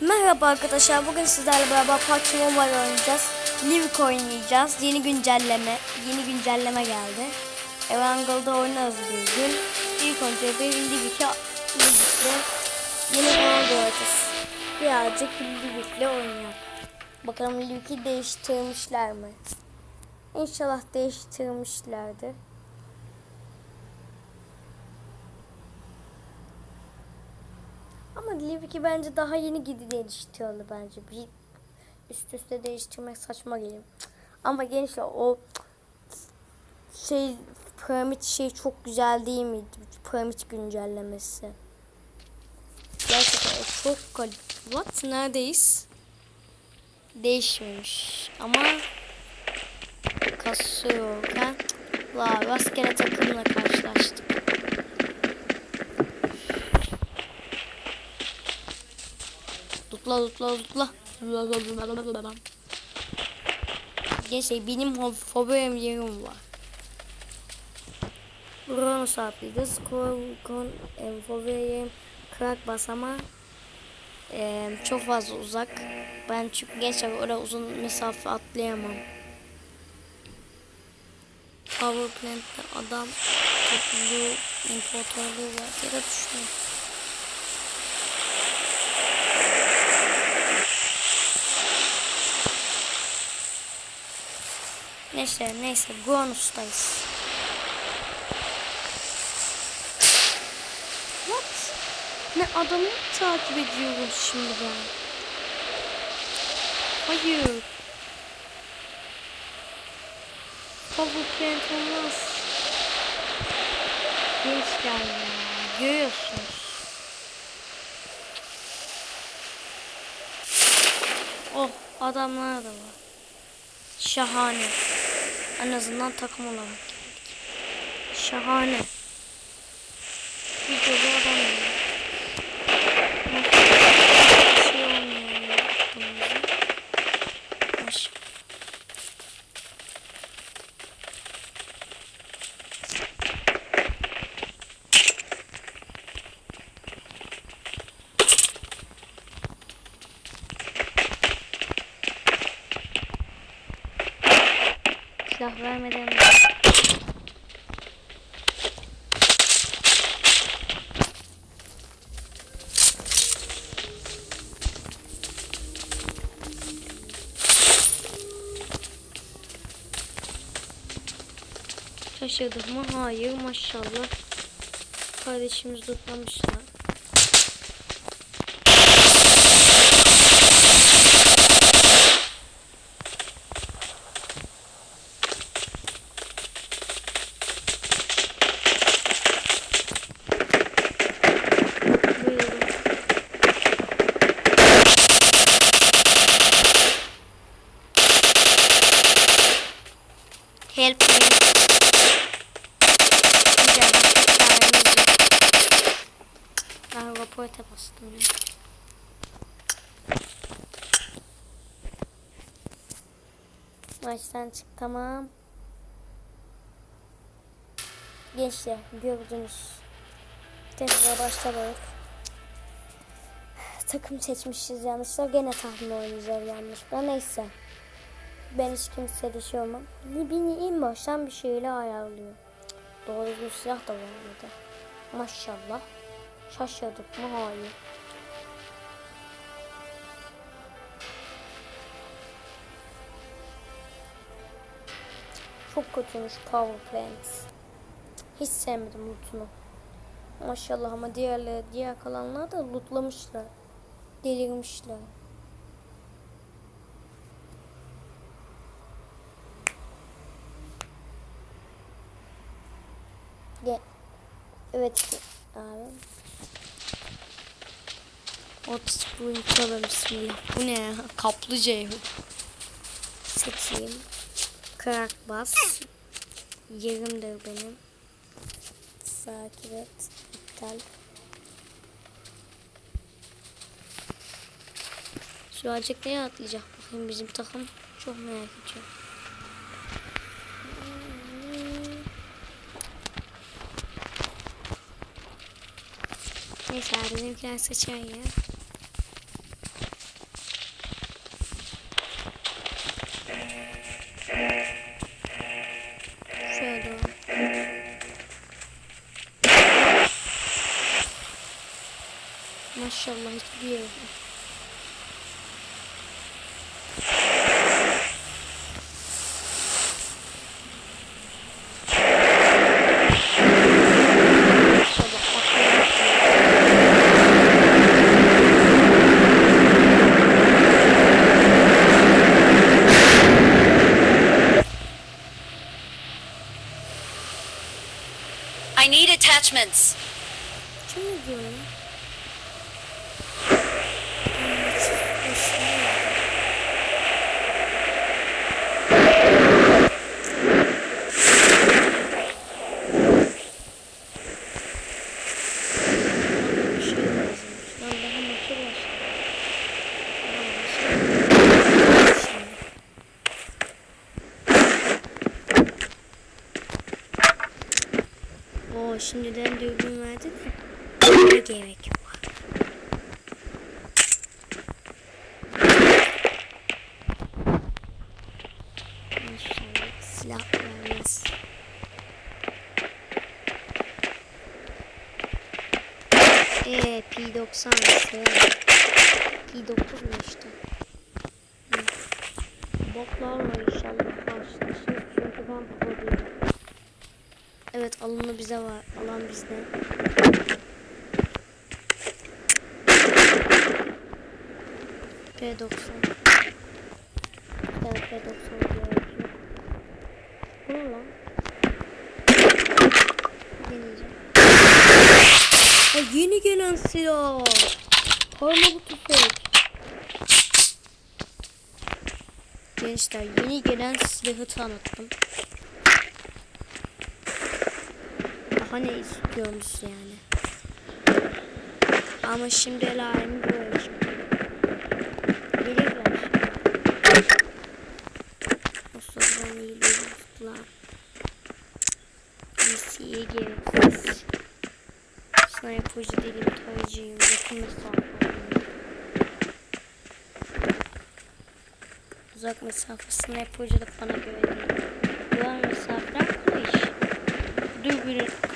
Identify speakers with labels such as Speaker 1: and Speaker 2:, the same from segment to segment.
Speaker 1: Merhaba arkadaşlar. Bugün sizlerle beraber PUBG Mobile oynayacağız. Live oynayacağız. Yeni güncelleme, yeni güncelleme geldi. Evangel'da oynarız bir gün. İlk önce bir Live'ki Live'le yeni bana doğacağız. Birazcık Live'le oynayalım. Bakalım Live'ki değiştirmişler mi? İnşallah değiştirmişlerdir. Ama Liviki bence daha yeni gidi değiştiriyorlar bence. Bir üst üste değiştirmek saçma geliyor. Ama gençler o şey piramit şey çok güzel değil miydi? Piramit güncellemesi. Gerçekten çok kaliteli. What? Neredeyiz? Değişmemiş. Ama kasıyor. Ha? La rastgele takımla karşılaştık. Tutla tutla tutla. Gençler benim favorim yerim var. Buranın sahibiyiz. Kon e, favorim krak basama e, çok fazla uzak. Ben çünkü gençler orada uzun mesafe atlayamam. Power plant'te adam topluluğu importörlüğü var. Yere düşüyor. Neyse neyse Gonus'tayız. What? Ne adamı takip ediyoruz şimdi ben? Hayır. Power plant olmaz. Gençler ya. Görüyorsunuz. Oh adamlar da var. Şahane. En azından takım olarak geldik. Şahane. Videoda adam ya. Bir şey olmuyor ya. aklımıza. Baş. Silah vermeden Şaşırdık mı? Hayır maşallah. Kardeşimiz tutmamışlar. Buyurun. Help me. Güzel bir çaremiz yok. Ben raporta bastım ya. Maçtan çık tamam. Gençler gördünüz. Tekrar başladık. Takım seçmişiz yanlışlar. Gene tahmin oynayacağız yanlışlar. Neyse. Ben hiç kimseyle şey olmam. Beni en baştan bir şeyle ayarlıyor. Doğru bir silah da var burada. Maşallah. Şaşırdık mı? Hayır. Çok kötüymüş Power Plant. Hiç sevmedim lootunu. Maşallah ama diğerleri, diğer kalanlar da lootlamışlar. Delirmişler. Ge evet abi. Otis Spring tövbe bismillah. Bu ne ya? Kaplıca evi. Seçeyim. Krak bas. Yerimdir benim. Takip et. İptal. Şu acık neye atlayacak bakayım bizim takım. Çok merak ediyorum. Neyse bizimkiler seçer ya. Maşallah hiçbir yere. Maşallah, aferin.
Speaker 2: I need attachments.
Speaker 1: Kim ne diyor lan? Anlatsız başına ya. Bana bir şey lazımmış. Lan daha motor var. Bana bir şey lazım şimdi. Oo şimdiden dürbün verdi de. Gerek yok. Silah vermez. Eee P90 ise P9 mu işte? Hı. Boklarla inşallah karşılaşırız çünkü ben pro değilim. Evet alanı bize var. Alan bizde. P90. Evet P90 gerekiyor. Bu ne lan? Deneyeceğim. Ha, yeni gelen silah. Karmalı tüfek. Gençler yeni gelen silahı tanıttım. Daha ne istiyorsunuz yani? Ama şimdi el alemi böyle. Gelirler bana iyi dostlar. DC'ye gereksiz. Sniper'cı değilim, tarayıcıyım. Yakın mesafeyim. Uzak mesafe sniper'cılık bana göre değil. Uzak mesafeler kolay iş.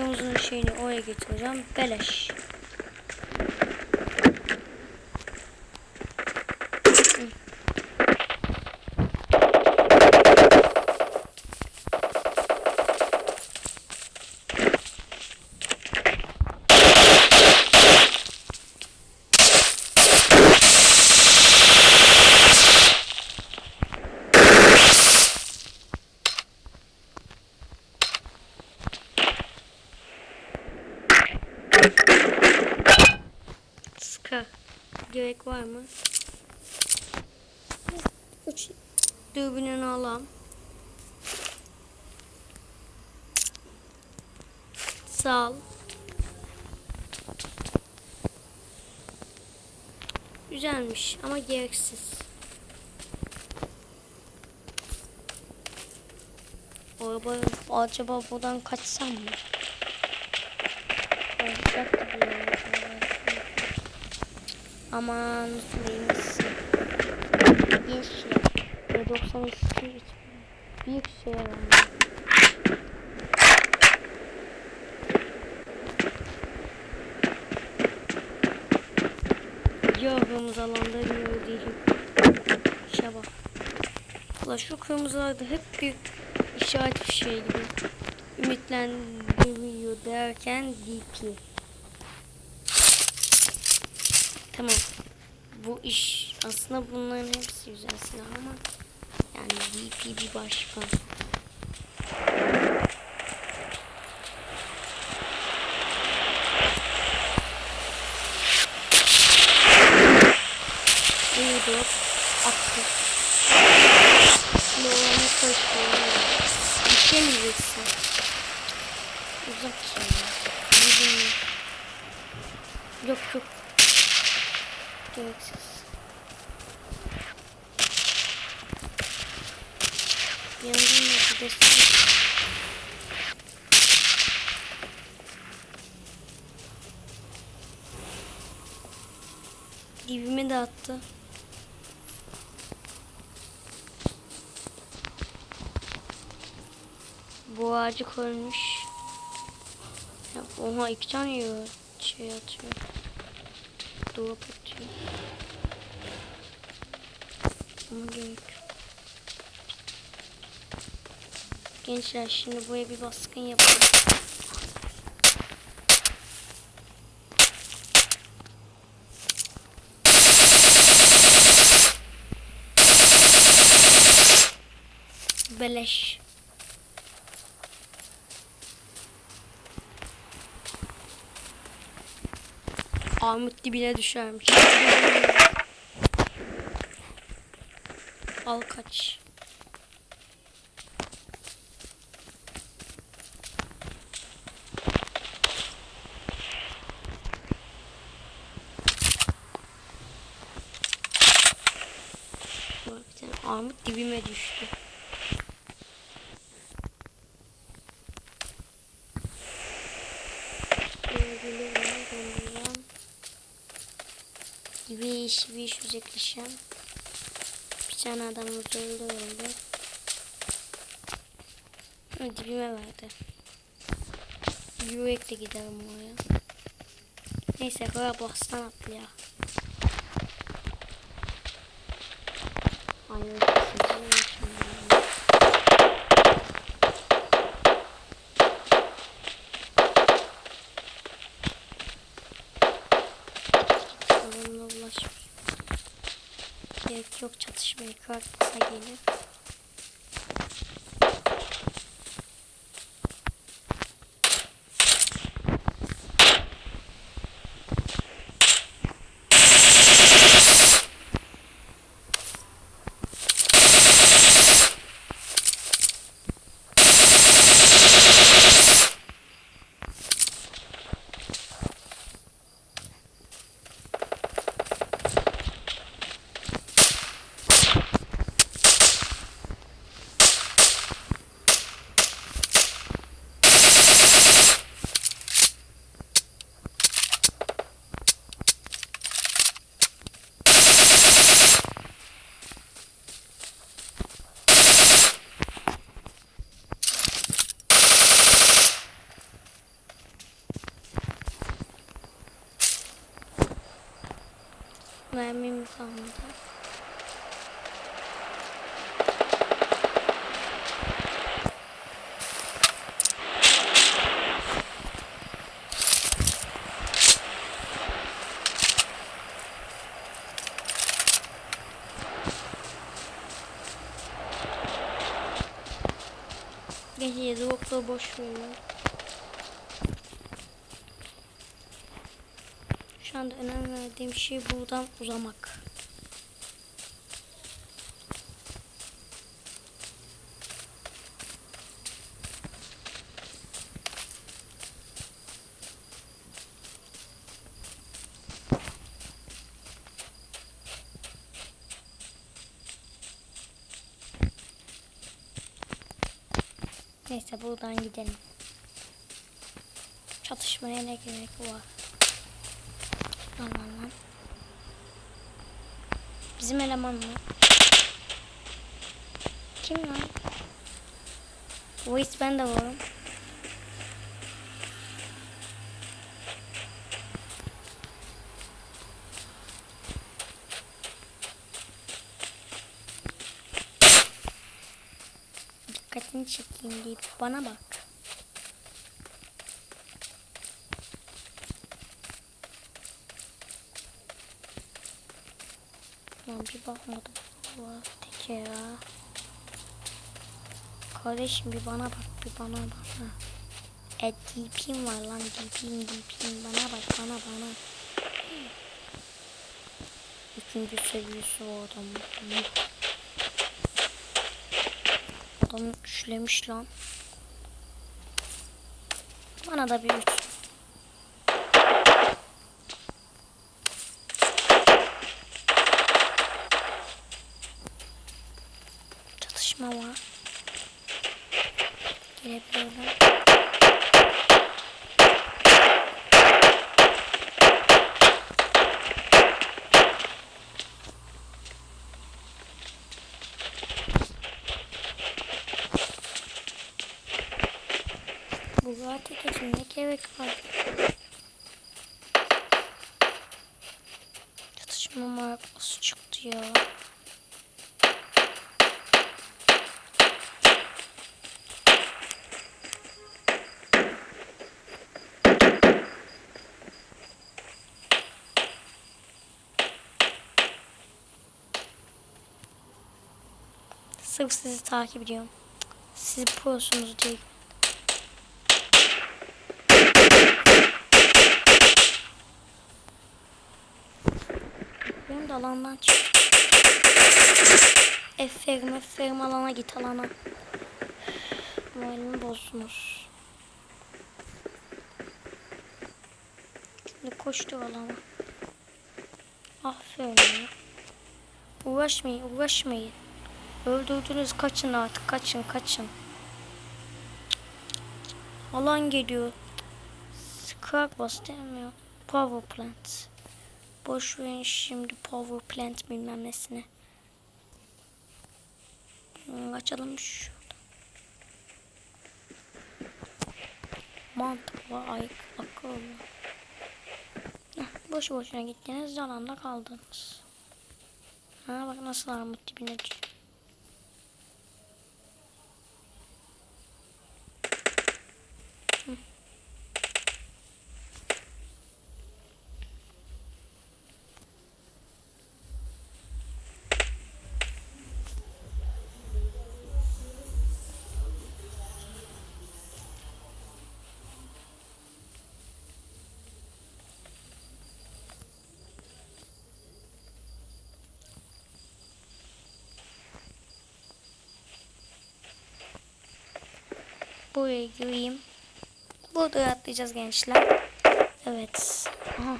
Speaker 1: Kırmızının şeyini oraya getireceğim. Beleş. Güzelmiş ama gereksiz. Araba acaba buradan kaçsam mı? Aman neyimiz. Bir şey. Ve 92 hiç büyük şey var. Ya kırmızı alanda yürü değilim. İşe bak. Ulan şu kırmızılarda hep bir işaret bir şey gibi. Ümitlendiriyor derken DP. Tamam. Bu iş aslında bunların hepsi güzel silah ama yani DP bir başka. Yok yok. Gereksiz. Yandan da bir destek. Dibime de attı. Bu ağacı koymuş. Oha iki tane yiyor. Şey atıyor. drop atıyor. Ama gerek. Gençler şimdi buraya bir baskın yapalım. Beleş. Armut dibine düşermiş. Al kaç. Armut dibime düştü. Viş uzaklaşan. Bir tane adamımız öldü öldü. Dibime verdi. Yürek de gidelim oraya. Neyse boss'tan atlayalım. Ay öyle yok çatışmaya kalkmasa gelir. Mermim kalmadı. Gece yedi okla boş verin. Anda önem verdiğim şey buradan uzamak. Neyse buradan gidelim. Çatışmaya ne gerek var? Lan lan. Bizim eleman mı? Kim lan? Voice ben de varım. Dikkatini çekeyim deyip bana bak. Lan bir bakmadım. Allah teke ya. Kardeşim bir bana bak bir bana bana. E DP'm var lan DP'm DP'm bana bak bana bana. Üçüncü seviyesi o adamın. Adam üçlemiş lan. Bana da bir üç. Çatışma var. Girebiliyorlar. Bu zaten için ne gerek var? Şunun markası çıktı ya. Sırf sizi takip ediyorum. Siz prosunuz diye. De alandan çık. Eferim eferim alana git alana. Moralimi bozdunuz. Şimdi koştu alana. Aferin ya. Uğraşmayın uğraşmayın. Öldürdünüz kaçın artık kaçın kaçın. Alan geliyor. Scrap bas demiyor. Power plant. Boş verin şimdi power plant bilmem nesine. Hmm, açalım şu. Mantıklı ay akıllı. Heh, boşu boşuna gittiniz alanda kaldınız. Ha bak nasıl armut dibine düşüyor. Buraya gireyim. Burada atlayacağız gençler. Evet. Aha.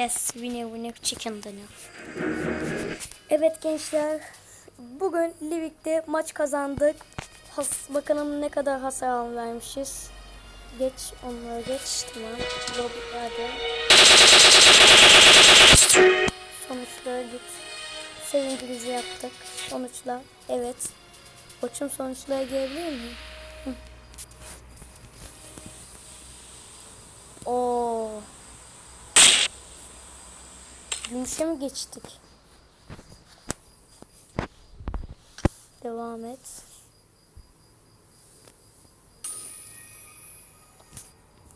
Speaker 1: Yes, winner winner chicken dinner. Evet gençler, bugün Livik'te maç kazandık. Has, bakalım ne kadar hasar alan vermişiz. Geç onları geç. Tamam. Hadi. Sonuçlara git. Sevincimizi yaptık. Sonuçlar. Evet. Koçum sonuçlara gelebilir miyim? Oo. Gümüşe mi geçtik? Devam et.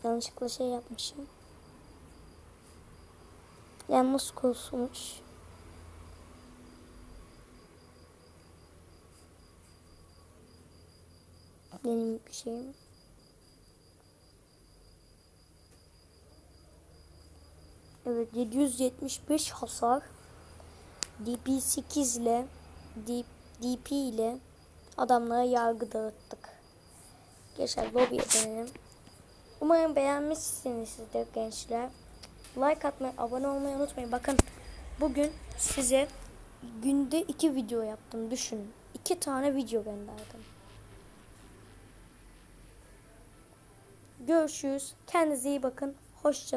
Speaker 1: Yanlışlıkla şey yapmışım. Yalnız kusmuş. Benim bir şeyim. Evet 775 hasar. DP8 ile DP ile adamlara yargı dağıttık. Gençler lobiye dönelim. Umarım beğenmişsinizdir gençler. Like atmayı, abone olmayı unutmayın. Bakın bugün size günde iki video yaptım. Düşünün. iki tane video gönderdim. Görüşürüz. Kendinize iyi bakın. Hoşça